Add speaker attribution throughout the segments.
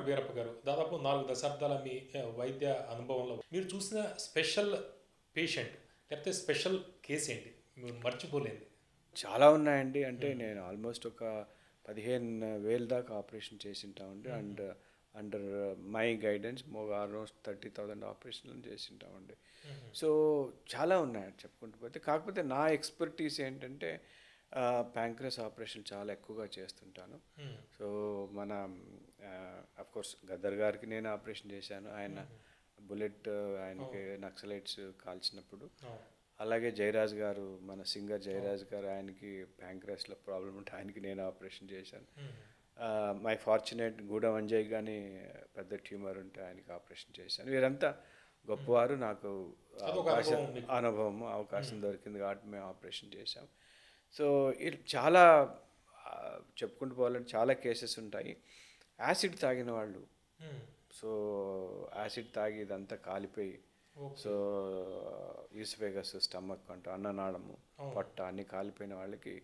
Speaker 1: Doctor Beerappa గారు. దాదాపు నాలుగు దశాబ్దాల మీ వైద్య అనుభవంలో. మీరు చూసిన స్పెషల్ పేషెంట్ లేకపోతే స్పెషల్ కేసు ఏంటి మీరు మర్చిపోలేంది
Speaker 2: చాలా ఉన్నాయండి. అంటే నేను ఆల్మోస్ట్ ఒక పదిహేను వేల దాకా ఆపరేషన్ చేసి ఉంటామండి and under my guidance almost thirty thousand ఆపరేషన్లు చేసి ఉంటామండి సో చాలా ఉన్నాయి చెప్పుకుంటూ పోతే. కాకపోతే నా ఎక్స్పర్టీస్ ఏంటంటే ప్యాంక్రస్ ఆపరేషన్ చాలా ఎక్కువగా చేస్తుంటాను. సో మన కోర్స్ గద్దర్ గారికి నేను ఆపరేషన్ చేశాను. ఆయన బుల్లెట్ ఆయనకి నక్సలైట్స్ కాల్చినప్పుడు. అలాగే జయరాజ్ గారు మన సింగర్ జయరాజ్ గారు ఆయనకి ప్యాంక్రస్లో ప్రాబ్లం ఉంటే ఆయనకి నేను ఆపరేషన్ చేశాను. మై ఫార్చునేట్ గూడెం అంజయ్ కానీ పెద్ద ట్యూమర్ ఉంటే ఆయనకి ఆపరేషన్ చేశాను. వీరంతా గొప్పవారు. నాకు అవకాశం.
Speaker 1: అనుభవం
Speaker 2: అవకాశం దొరికింది కాబట్టి మేము ఆపరేషన్ చేశాం. సో చాలా చెప్పుకుంటూ పోవాలంటే చాలా కేసెస్ ఉంటాయి. యాసిడ్ తాగిన వాళ్ళు. సో యాసిడ్ తాగి ఇదంతా కాలిపోయి సో యూస్ఫేగస్ స్టమక్ అంటూ అన్ననాళము పొట్ట అన్ని కాలిపోయిన వాళ్ళకి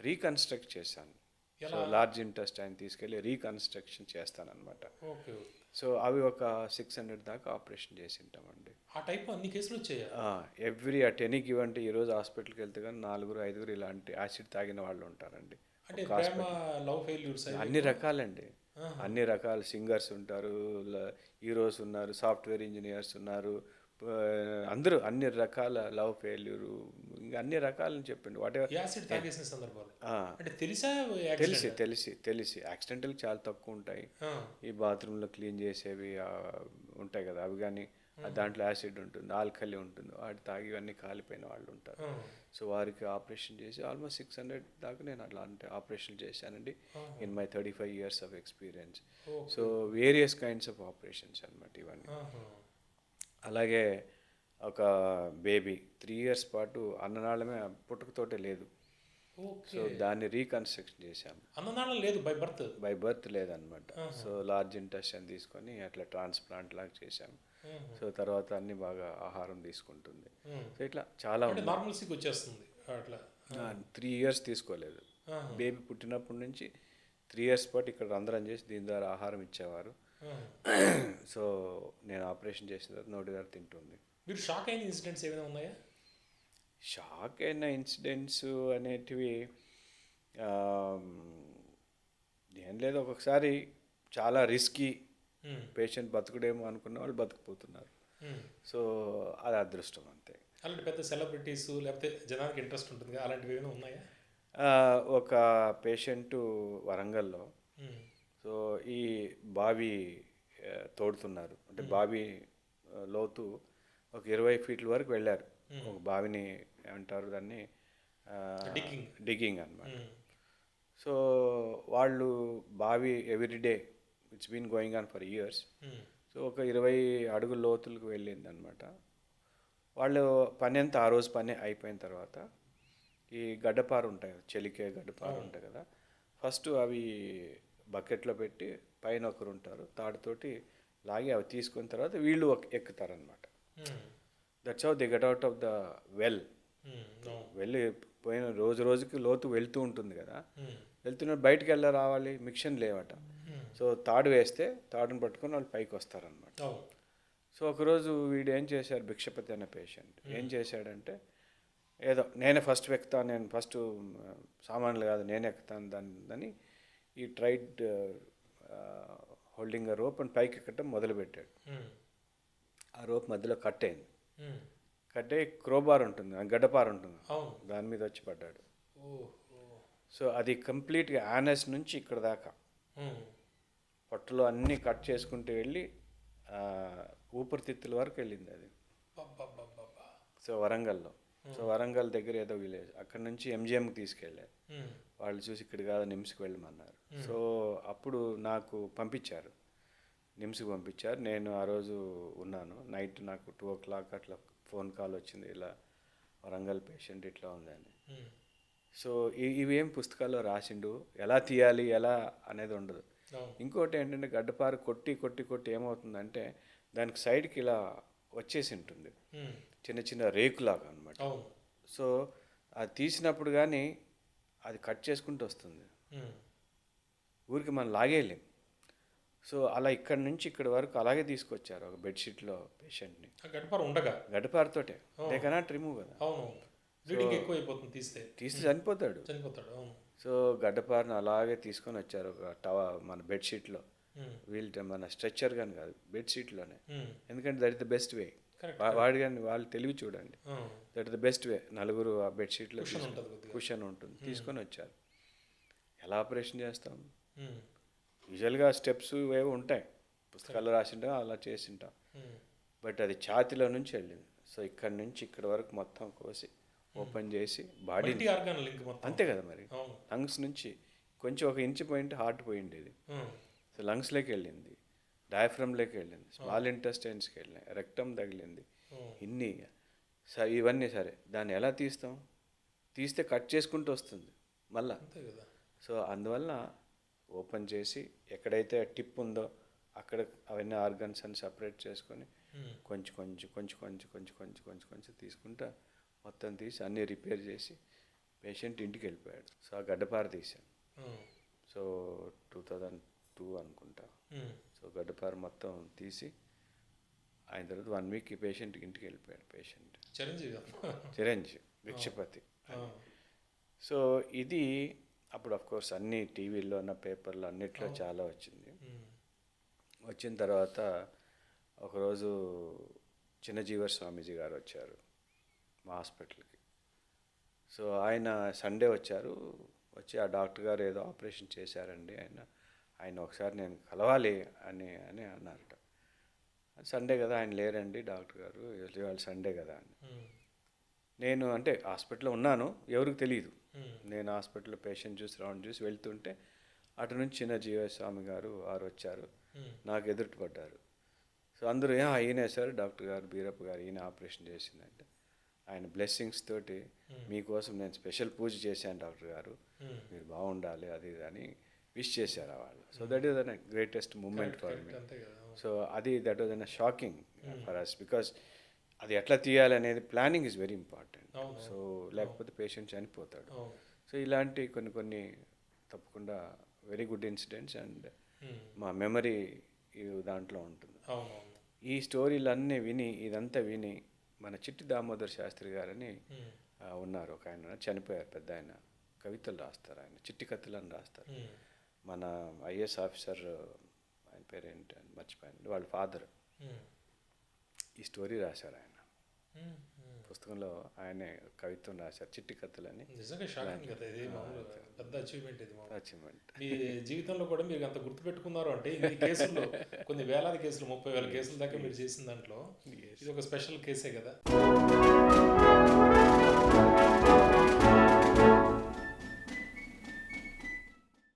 Speaker 2: రీకన్స్ట్రక్ట్ చేశాను. సో లార్జ్ ఇంట్రెస్ట్ ఆయన తీసుకెళ్ళి రీకన్స్ట్రక్షన్ చేస్తానన్నమాట.
Speaker 1: ఓకే
Speaker 2: సో అవి ఒక సిక్స్ హండ్రెడ్ దాకా ఆపరేషన్ చేసి ఉంటామండి
Speaker 1: ఆ టైప్ అన్ని కేసులు వచ్చాయి?
Speaker 2: ఎవ్రీ అట్ ఎనీ అంటే ఈరోజు హాస్పిటల్కి వెళ్తే కానీ నలుగురు ఐదుగురు ఇలాంటి యాసిడ్ తాగిన వాళ్ళు ఉంటారండి. అన్ని రకాలండి. అన్ని రకాల సింగర్స్ ఉంటారు హీరోస్ ఉన్నారు సాఫ్ట్వేర్ ఇంజనీర్స్ ఉన్నారు అందరూ అన్ని రకాల లవ్ ఫెయిల్యూరు ఇంకా అన్ని రకాలని చెప్పండి. వాట్
Speaker 1: యాసిడ్ తాగేసిన సందర్భాలు. అంటే తెలిసా
Speaker 2: తెలిసి తెలిసి తెలిసి. యాక్సిడెంటల్ చాలా తక్కువ ఉంటాయి. ఈ బాత్రూంలో క్లీన్ చేసేవి ఉంటాయి కదా అవి కానీ దాంట్లో యాసిడ్ ఉంటుంది ఆల్కలి ఉంటుంది. వాటి తాగి అన్నీ కాలిపోయిన వాళ్ళు ఉంటారు. సో వారికి ఆపరేషన్ చేసి ఆల్మోస్ట్ సిక్స్ హండ్రెడ్ దాకా నేను అలాంటి ఆపరేషన్ చేశానండి. In my thirty five years of experience. So various kinds of operations అనమాట ఇవన్నీ. అలాగే ఒక బేబీ త్రీ ఇయర్స్ పాటు అన్ననాళమే పుట్టుకతోటే లేదు. సో దాన్ని రీకన్స్ట్రక్షన్ చేశాము.
Speaker 1: అన్నదానం లేదు బై బర్త్?
Speaker 2: బై బర్త్ లేదనమాట సో లార్జ్ ఇంటెస్టైన్ తీసుకొని అట్లా ట్రాన్స్ప్లాంట్ లాగా చేశాము. సో తర్వాత అన్ని బాగా ఆహారం తీసుకుంటుంది. సో ఇట్లా చాలా
Speaker 1: నార్మల్సీకి వచ్చేస్తుంది అట్లా.
Speaker 2: త్రీ ఇయర్స్ తీసుకోలేదు. బేబీ పుట్టినప్పటి నుంచి త్రీ ఇయర్స్ పాటు ఇక్కడ రంధ్రం చేసి దీని ద్వారా ఆహారం ఇచ్చేవారు. సో నేను ఆపరేషన్ చేసిన తర్వాత నోటి ద్వారా తింటుంది.
Speaker 1: మీరు షాక్ అయిన ఇన్సిడెంట్స్ ఏమైనా ఉన్నాయా?
Speaker 2: షాక్ అయిన ఇన్సిడెంట్స్ అనేటివి ఏం లేదు. ఒక్కొక్కసారి చాలా రిస్కీ పేషెంట్ బతుకుడేమో అనుకున్న వాళ్ళు బతుకుపోతున్నారు. సో అది అదృష్టం అంతే.
Speaker 1: అలాంటి పెద్ద సెలబ్రిటీస్ లేకపోతే జనానికి ఇంట్రెస్ట్ ఉంటుంది అలాంటివి ఏమైనా ఉన్నాయా?
Speaker 2: ఒక పేషెంట్ వరంగల్లో. సో ఈ బావి తోడుతున్నారు. అంటే బావి లోతు ఒక ఇరవై ఫీట్ల వరకు వెళ్ళారు. ఒక బావిని ఏమంటారు దాన్ని. డిగ్గింగ్. అన్నమాట. సో వాళ్ళు బావి everyday it's been going on for years so ఒక ఇరవై అడుగుల లోతులకు వెళ్ళింది అనమాట వాళ్ళు పని అంతా ఆ రోజు పని అయిపోయిన తర్వాత ఈ గడ్డపారు ఉంటాయి కదా, చెలికే గడ్డపారు ఉంటాయి కదా. ఫస్ట్ అవి బకెట్లో పెట్టి పైన ఒకరు ఉంటారు తాడుతోటి లాగి అవి తీసుకున్న తర్వాత వీళ్ళు ఒక- ఎక్కుతారనమాట that's how the get out of the well వెళ్ళి పోయిన రోజు రోజుకి లోతు వెళ్తూ ఉంటుంది కదా. వెళ్తున్న బయటికి వెళ్ళ రావాలి? మిక్షన్ లేవట. సో తాడు వేస్తే తాడుని పట్టుకొని వాళ్ళు పైకి వస్తారనమాట సో ఒకరోజు వీడు ఏం చేశారు? భిక్షపతి అనే పేషెంట్ ఏం చేశాడంటే ఏదో నేనే ఫస్ట్ ఎక్కుతాను నేను ఫస్ట్ సామాన్లు కాదు నేనే ఎక్కుతాను దాన్ని అని ఈ ట్రైడ్ హోల్డింగ్ రోప్ అని పైకి ఎక్కడం మొదలుపెట్టాడు. ఆ రోప్ మధ్యలో కట్ అయింది. కట్ అయ్యి క్రోబార్ ఉంటుంది గడ్డపార ఉంటుంది. దాని మీద వచ్చి పడ్డాడు. సో అది కంప్లీట్గా యానస్ నుంచి ఇక్కడ దాకా. పొట్టలో అన్నీ కట్ చేసుకుంటూ వెళ్ళి ఊపిరితిత్తుల వరకు వెళ్ళింది అది. సో వరంగల్లో. సో వరంగల్ దగ్గర ఏదో విలేజ్ అక్కడ నుంచి ఎంజిఎంకి తీసుకెళ్ళారు వాళ్ళు చూసి ఇక్కడ కాదు నిమ్స్కి వెళ్ళమన్నారు. సో అప్పుడు నాకు పంపించారు. నిమ్స్కి పంపించారు. నేను ఆ రోజు ఉన్నాను. నైట్ నాకు టూ ఓ క్లాక్ అట్లా ఫోన్ కాల్ వచ్చింది. ఇలా వరంగల్ పేషెంట్ ఇట్లా ఉందని. సో ఇవేం పుస్తకాల్లో రాసిండు? ఎలా తీయాలి? ఎలా అనేది ఉండదు. ఇంకోటి ఏంటంటే గడ్డపార కొట్టి కొట్టి కొట్టి ఏమవుతుందంటే దానికి సైడ్కి ఇలా వచ్చేసి ఉంటుంది. చిన్న చిన్న రేకులాగా అనమాట సో అది తీసినప్పుడు కానీ అది కట్ చేసుకుంటూ వస్తుంది. ఊరికి మనం లాగేయలేం. సో అలా ఇక్కడ నుంచి ఇక్కడ వరకు అలాగే తీసుకొచ్చారు ఒక బెడ్షీట్లో పేషెంట్ని.
Speaker 1: ఆ గడ్డపార ఉండగా?
Speaker 2: గడ్డపారతోటే. దే కెనాట్ రిమూవ్ కదా.
Speaker 1: బ్లీడింగ్ ఎక్కువ అయిపోతుంది తీస్తే.
Speaker 2: తీస్తే చనిపోతాడు.
Speaker 1: చనిపోతాడు
Speaker 2: సో గడ్డపారను అలాగే తీసుకొని వచ్చారు ఒక టవ మన బెడ్షీట్లో
Speaker 1: ఉమ్,
Speaker 2: వీళ్ళు మన స్ట్రెచ్చర్ కానీ కాదు బెడ్షీట్లోనే
Speaker 1: ఉమ్,
Speaker 2: ఎందుకంటే that is the best way. వాడి కానీ వాళ్ళు తెలివి చూడండి.
Speaker 1: ఆ,
Speaker 2: that is the best way. నలుగురు ఆ బెడ్షీట్లో. కుషన్ ఉంటుంది తీసుకొని వచ్చారు. ఎలా ఆపరేషన్ చేస్తాం? యూజువల్గా స్టెప్స్ ఏవో ఉంటాయి. పుస్తకాల్లో రాసింటాం అలా చేసింటాం. బట్ అది ఛాతిలో నుంచి వెళ్ళింది. సో ఇక్కడ నుంచి ఇక్కడ వరకు మొత్తం కోసి ఓపెన్ చేసి బాడీ అంతే కదా మరి. లంగ్స్ నుంచి కొంచెం ఒక ఇంచు పోయింటే హార్ట్
Speaker 1: ఉమ్,
Speaker 2: సో లంగ్స్లోకి వెళ్ళింది. డయాఫ్రమ్లోకి వెళ్ళింది. స్మాల్ ఇంటెస్టైన్స్కి వెళ్ళింది రెక్టమ్ తగిలింది. ఇన్ని స- ఇవన్నీ సరే. దాన్ని ఎలా తీస్తాం? తీస్తే కట్ చేసుకుంటూ వస్తుంది మళ్ళా. సో అందువల్ల ఓపెన్ చేసి ఎక్కడైతే టిప్ ఉందో అక్కడ అవన్నీ ఆర్గన్స్ అని సపరేట్ చేసుకొని కొంచెం కొంచెం కొంచెం కొంచెం కొంచెం కొంచెం కొంచెం కొంచెం తీసుకుంటా మొత్తం తీసి అన్నీ రిపేర్ చేసి పేషెంట్ ఇంటికి వెళ్ళిపోయాడు. సో ఆ గడ్డపార తీసాను
Speaker 1: um,
Speaker 2: so two thousand two అనుకుంటా. సో గడ్డపార మొత్తం తీసి ఆయన తర్వాత వన్ వీక్ పేషెంట్ ఇంటికి వెళ్ళిపోయాడు పేషెంట్.
Speaker 1: చిరంజీవి
Speaker 2: చిరంజీవి భిక్షపతి సో ఇది అప్పుడు కోర్స్ అన్ని టీవీల్లో ఉన్న పేపర్లో అన్నిట్లో చాలా వచ్చింది. వచ్చిన తర్వాత ఒకరోజు చిన్నజీవర్ స్వామీజీ గారు వచ్చారు మా హాస్పిటల్కి. సో ఆయన సండే వచ్చారు వచ్చి ఆ డాక్టర్ గారు ఏదో ఆపరేషన్ చేశారండి ఆయన ఆయన ఒకసారి నేను కలవాలి అని అని అన్నారట. సండే కదా ఆయన లేరండి డాక్టర్ గారు. ఇవాళ సండే కదా అని. నేను అంటే హాస్పిటల్లో ఉన్నాను ఎవరికి తెలియదు. నేను హాస్పిటల్లో పేషెంట్ చూసి రౌండ్ చూసి వెళ్తుంటే అటు నుంచి చిన్న జీవస్వామి గారు వారు వచ్చారు. నాకు ఎదురు పడ్డారు. సో అందరూ "ఆ, ఈయనే సార్ డాక్టర్ గారు బీరప్ప గారు ఈయన ఆపరేషన్ చేసిందంటే. ఆయన బ్లెస్సింగ్స్ తోటి మీకోసం నేను స్పెషల్ పూజ చేశాను డాక్టర్ గారు. మీరు బాగుండాలి అది ఇది అని విష్ చేశారు ఆ వాళ్ళు. So that is an greatest moment for me. So అది that was an shocking for us because అది ఎట్లా తీయాలి అనేది planning is very important so లేకపోతే పేషెంట్ చనిపోతాడు. సో ఇలాంటి కొన్ని కొన్ని తప్పకుండా వెరీ గుడ్ ఇన్సిడెంట్స్ అండ్ మా మెమరీ దాంట్లో ఉంటుంది. ఈ స్టోరీలన్నీ విని ఇదంతా విని మన చిట్టి దామోదర్ శాస్త్రి గారని ఆ, ఉన్నారు ఒక ఆయన. చనిపోయారు పెద్ద ఆయన. కవితలు రాస్తారు ఆయన చిట్టి కథలను రాస్తారు.
Speaker 1: ఉమ్,
Speaker 2: మన ఐఏఎస్ ఆఫీసర్ ఆయన పేరేంటి అని మర్చిపోయాను వాళ్ళ ఫాదర్. ఈ స్టోరీ రాశారు ఆయన. పుస్తకంలో ఆయనే కవిత్వం రాశారు చిట్టి కథలని.
Speaker 1: నిజంగా షాకింగ్ కదా ఇది మామూలు పెద్ద అచీవ్మెంట్ ఇది
Speaker 2: అచీవ్మెంట్
Speaker 1: మీ జీవితంలో కూడా మీరు అంత గుర్తుపెట్టుకున్నారు అంటే ఈ కేసుల్లో కొన్ని వేలాది కేసులు ముప్పై వేల కేసుల దాకా మీరు చేసిన దాంట్లో ఇది ఒక స్పెషల్ కేసే కదా.